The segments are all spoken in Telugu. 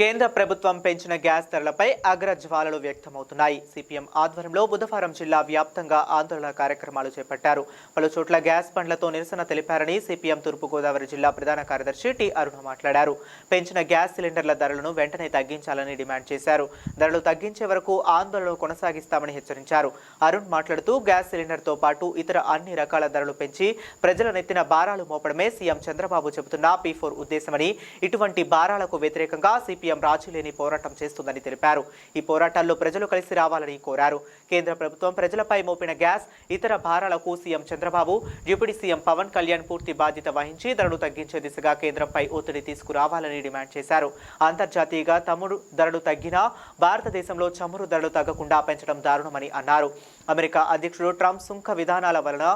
కేంద్ర ప్రభుత్వం పెంచిన గ్యాస్ ధరలపై అగ్రజ్వాలలు వ్యక్తమవుతున్నాయి. సిపిఎం ఆధ్వర్యంలో బుధవారం జిల్లా వ్యాప్తంగా ఆందోళన కార్యక్రమాలు చేపట్టారు. పలు చోట్ల గ్యాస్ బండ్లతో నిరసన తెలిపారని సిపిఎం తూర్పుగోదావరి జిల్లా ప్రధాన కార్యదర్శి టి అరుణ మాట్లాడారు. పెంచిన గ్యాస్ సిలిండర్ల ధరలను వెంటనే తగ్గించాలని డిమాండ్ చేశారు. ధరలు తగ్గించే వరకు ఆందోళన కొనసాగిస్తామని హెచ్చరించారు. అరుణ్ మాట్లాడుతూ గ్యాస్ సిలిండర్తో పాటు ఇతర అన్ని రకాల ధరలు పెంచి ప్రజల నెత్తిన భారాలు మోపడమే సీఎం చంద్రబాబు చెబుతున్న పీ ఫోర్ ఉద్దేశమని ఇటువంటి భారాలకు వ్యతిరేకంగా సిపిఎం రాజీలేని పోరాటం చేస్తుందని తెలిపారు. ఈ పోరాటాల్లో ప్రజలు కలిసి రావాలని కోరారు. కేంద్ర ప్రభుత్వం ప్రజలపై మోపిన గ్యాస్ ఇతర భారాలకు CM Chandrababu deputy CM Pawan Kalyan పూర్తి బాధ్యత వహించి ధరలు తగ్గించే దిశగా కేంద్రంపై ఒత్తిడి తీసుకురావాలని డిమాండ్ చేశారు. అంతర్జాతీయంగా తమ్ముడు ధరలు తగ్గినా భారతదేశంలో చమురు ధరలు తగ్గకుండా పెంచడం దారుణమని అన్నారు. అమెరికా అధ్యక్షుడు ట్రంప్ సుంక విధానాల వలన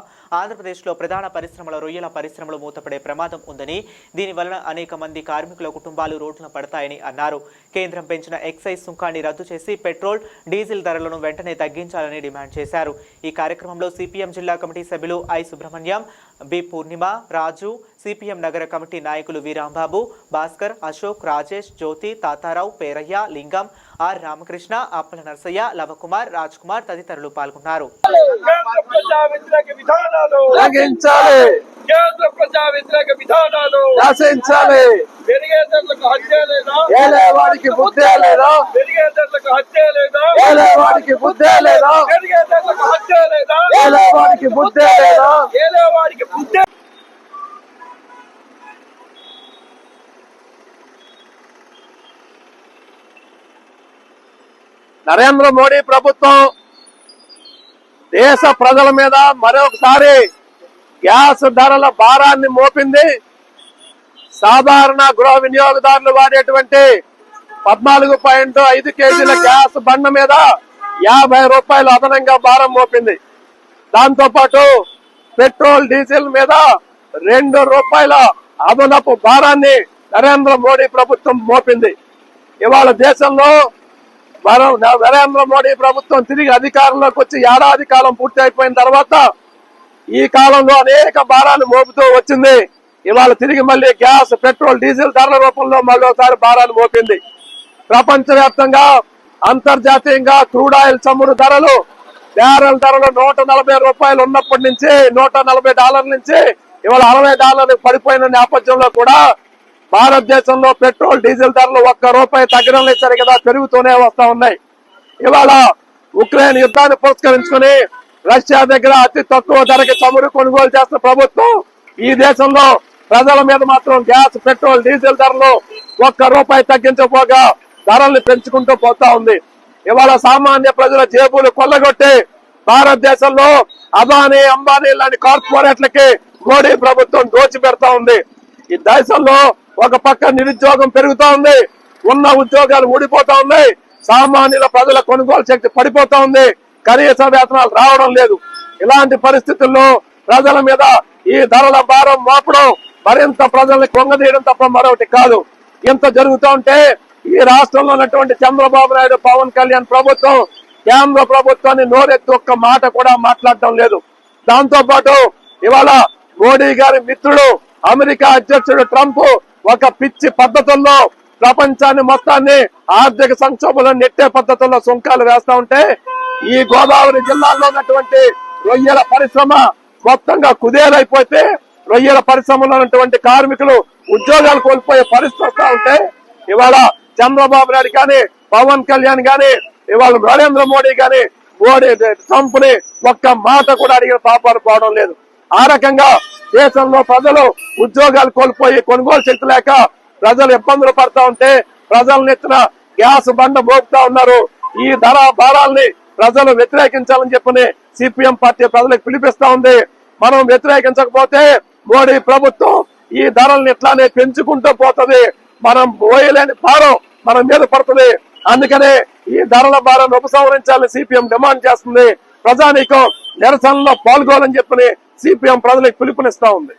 ఆంధ్రప్రదేశ్లో ప్రధాన పరిశ్రమల రొయ్యల పరిశ్రమలు మూతపడే ప్రమాదం ఉందని దీని వలన అనేక మంది కార్మికుల కుటుంబాలు రోడ్లను పడతాయని అన్నారు. కేంద్రం పెంచిన ఎక్సైజ్ సుంకాన్ని రద్దు చేసి పెట్రోల్ డీజిల్ ధరలను వెంటనే తగ్గించాలని డిమాండ్ చేశారు. ఈ కార్యక్రమంలో సిపిఎం జిల్లా కమిటీ సభ్యులు I Subrahmanyam B. Purnima Raju CPM నగర కమిటీ నాయకులు వి రాంబాబు భాస్కర్ అశోక్ రాజేష్ జ్యోతి తాతారావు పేరయ్య లింగం ఆర్. రామకృష్ణ అప్పల నర్సయ్య లవకుమార్ రాజ్ కుమార్ తదితరులు పాల్గొన్నారు. కేంద్ర ప్రజా వ్యతిరేక విధానాలు. శాసించాలి. హత్య లేదా? బుద్ధే లేదా? హత్య లేదా? బుద్ధే లేదా? హత్య లేదా? బుద్ధే లేదా? బుద్ధి నరేంద్ర మోడీ ప్రభుత్వం దేశ ప్రజల మీద మరొకసారి గ్యాస్ ధరల భారాన్ని మోపింది సాధారణ గృహ వినియోగదారులు వాడేటువంటి పద్నాలుగు పాయింట్ ఐదు కేజీల గ్యాస్ బండ మీద యాభై రూపాయలు అదనంగా భారం మోపింది. దాంతో పాటు పెట్రోల్ డీజిల్ మీద రెండు రూపాయల అదనపు భారాన్ని నరేంద్ర మోడీ ప్రభుత్వం మోపింది. ఇవాళ దేశంలో మనం నరేంద్ర మోడీ ప్రభుత్వం తిరిగి అధికారంలోకి వచ్చి ఏడాది కాలం పూర్తి అయిపోయిన తర్వాత ఈ కాలంలో అనేక భారాలు మోపుతూ వచ్చింది. ఇవాళ తిరిగి మళ్ళీ గ్యాస్ పెట్రోల్ డీజిల్ ధరల రూపంలో మళ్ళీ ఒకసారి భారాలు మోపింది. ప్రపంచవ్యాప్తంగా అంతర్జాతీయంగా క్రూడ్ ఆయిల్ చమురు ధరలు బ్యారల్ ధరలు నూట నలభై రూపాయలు ఉన్నప్పటి నుంచి నూట నలభై డాలర్ల నుంచి ఇవాళ అరవై డాలర్లు పడిపోయిన నేపథ్యంలో కూడా భారతదేశంలో పెట్రోల్ డీజిల్ ధరలు ఒక్క రూపాయి తగ్గడం లేదు కదా పెరుగుతూనే వస్తా ఉన్నాయి. ఇవాళ ఉక్రెయిన్ యుద్ధాన్ని పురస్కరించుకుని రష్యా దగ్గర అతి తక్కువ ధరకి చమురు కొనుగోలు చేస్తున్న ప్రభుత్వం ఈ దేశంలో ప్రజల మీద మాత్రం గ్యాస్ పెట్రోల్ డీజిల్ ధరలు ఒక్క రూపాయి తగ్గించకపోగా ధరల్ని పెంచుకుంటూ పోతా ఉంది. ఇవాళ సామాన్య ప్రజల జేబులు కొల్లగొట్టి భారతదేశంలో అదానీ అంబానీ లాంటి కార్పొరేట్లకి మోడీ ప్రభుత్వం దోచి పెడతా ఉంది. ఈ దేశంలో ఒక పక్క నిరుద్యోగం పెరుగుతా ఉంది. ఉన్న ఉద్యోగాలు ఊడిపోతా ఉన్నాయి. సామాన్యుల ప్రజల కొనుగోలు శక్తి పడిపోతా ఉంది. కనీస వేతనాలు రావడం లేదు. ఇలాంటి పరిస్థితుల్లో ప్రజల మీద ఈ ధరల భారం మోపడం మరింత ప్రజల్ని కొంగదీయడం తప్ప మరొకటి కాదు. ఇంత జరుగుతూ ఉంటే ఈ రాష్ట్రంలో ఉన్నటువంటి చంద్రబాబు నాయుడు పవన్ కళ్యాణ్ ప్రభుత్వం కేంద్ర ప్రభుత్వాన్ని నోరెత్తి ఒక్క మాట కూడా మాట్లాడటం లేదు. దాంతో పాటు ఇవాళ మోడీ గారి మిత్రుడు అమెరికా అధ్యక్షుడు ట్రంప్ ఒక పిచ్చి పద్ధతుల్లో ప్రపంచాన్ని మొత్తాన్ని ఆర్థిక సంక్షోభంలో నెట్టే పద్ధతుల్లో సుంకాలు వేస్తా ఉంటే ఈ గోదావరి జిల్లాలో ఉన్నటువంటి రొయ్యల పరిశ్రమ మొత్తంగా కుదేలైపోతే రొయ్యల పరిశ్రమలో ఉన్నటువంటి కార్మికులు ఉద్యోగాలు కోల్పోయే పరిస్థితి ఉంటే ఇవాళ చంద్రబాబు నాయుడు కానీ పవన్ కళ్యాణ్ గాని ఇవాళ నరేంద్ర మోడీ గాని మోడీ ట్రంప్ని ఒక్క మాట కూడా అడిగిన పాపాలు పోవడం లేదు. ఆ రకంగా దేశంలో ప్రజలు ఉద్యోగాలు కోల్పోయి కొనుగోలు శక్తి లేక ప్రజలు ఇబ్బందులు పడతా ఉంటే ప్రజలను ఎత్తిన గ్యాస్ బండ మోపుతా ఉన్నారు. ఈ ధర భారాల్ని ప్రజలు వ్యతిరేకించాలని చెప్పని సిపిఎం పార్టీ ప్రజలకు పిలిపిస్తా ఉంది. మనం వ్యతిరేకించకపోతే మోడీ ప్రభుత్వం ఈ ధరల్ని ఇట్లానే పెంచుకుంటూ పోతది. మనం పోయలేని భారం మన మీద పడుతుంది. అందుకనే ఈ ధరల భారాన్ని ఉపసంహరించాలని సిపిఎం డిమాండ్ చేస్తుంది. ప్రజానీకం నిరసనలో పాల్గొనాలని చెప్పని సిపిఎం ప్రజలకు పిలుపునిస్తా ఉంది.